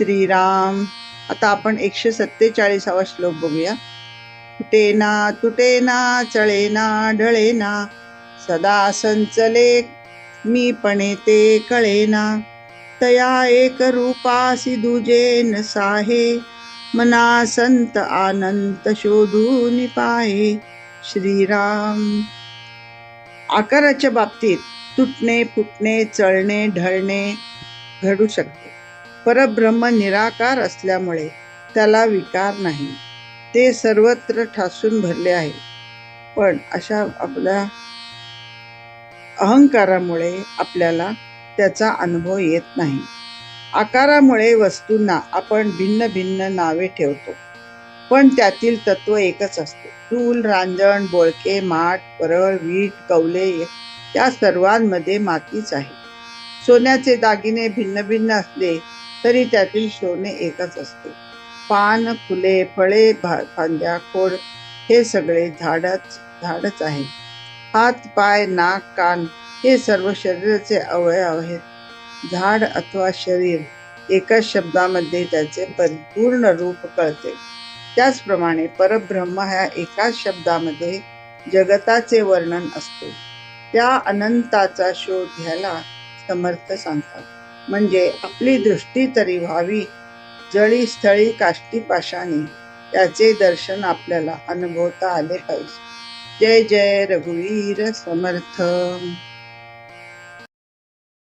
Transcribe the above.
श्रीराम. आता आपण एकशे सत्तेचाळीसावा श्लोक बघूया. तुटेना तुटेना चळेना ढळेना सदा संचले मी पणे ते कळेना. तया एक रूपासी दुजे साहे मना संत आनंत शोधून पाहे. श्रीराम. आकाराच्या बाबतीत तुटणे फुटणे चळणे ढळणे घडू शकते. परब्रह्म निराकार असल्यामुळे त्याला विकार नाही. ते सर्वत्र ठासून भरले आहे. पण अशा आपल्या अहंकारामुळे आपल्याला त्याचा अनुभव येत नाही. आकारामुळे वस्तूंना आपण भिन्न भिन्न नावे ठेवतो. पण त्यातील तत्व एकच असते. चूल रांजण बोळके माठ परळ वीट कवले या सर्वांमध्ये मातीच आहे. सोन्याचे दागिने भिन्न भिन्न असले तरी त्यातील शोने एकच असते. पान फुले फळे भा- फांद्या खोड हे सगळे झाडच झाडच आहे. हात पाय नाक कान हे सर्व शरीराचे अवयव आहेत. झाड अथवा शरीर एकाच शब्दामध्ये त्याचे परिपूर्ण रूप कळते. त्याचप्रमाणे परब्रह्म ह्या एकाच शब्दामध्ये जगताचे वर्णन असते. त्या अनंताचा शोध घ्यायला समर्थ सांगतात. म्हणजे आपली दृष्टी तरी व्हावी. जळी स्थळी काष्टी पाशाने त्याचे दर्शन आपल्याला अनुभवता आले पाहिजे. जय जय रघुवीर समर्थ.